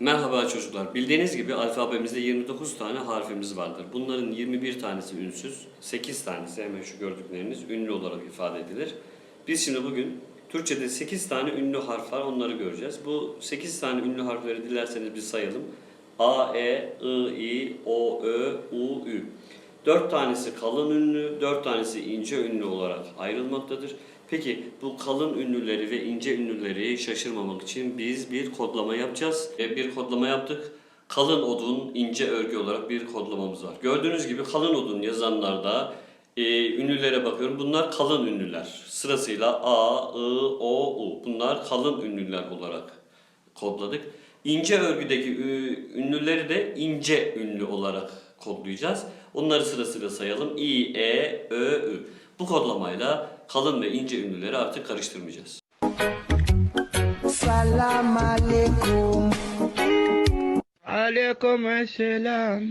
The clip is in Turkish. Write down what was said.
Merhaba çocuklar. Bildiğiniz gibi alfabemizde 29 tane harfimiz vardır. Bunların 21 tanesi ünsüz, 8 tanesi hemen şu gördükleriniz ünlü olarak ifade edilir. Biz şimdi bugün Türkçe'de 8 tane ünlü harf var onları göreceğiz. Bu 8 tane ünlü harfleri dilerseniz bir sayalım. A, E, I, I, O, Ö, U, Ü. 4 tanesi kalın ünlü, 4 tanesi ince ünlü olarak ayrılmaktadır. Peki bu kalın ünlüleri ve ince ünlüleri şaşırmamak için biz bir kodlama yapacağız. E, Bir kodlama yaptık. Kalın odun, ince örgü olarak bir kodlamamız var. Gördüğünüz gibi kalın odun yazanlarda e, ünlülere bakıyorum. Bunlar kalın ünlüler. Sırasıyla A, I, O, U. Bunlar kalın ünlüler olarak kodladık. İnce örgüdeki ünlüleri de ince ünlü olarak kodlayacağız. Onları sırasıyla sayalım. İ, E, Ö, Ü. Bu kodlamayla kalın ve ince ünlüleri artık karıştırmayacağız. Salam alaikum. Alaikum assalam.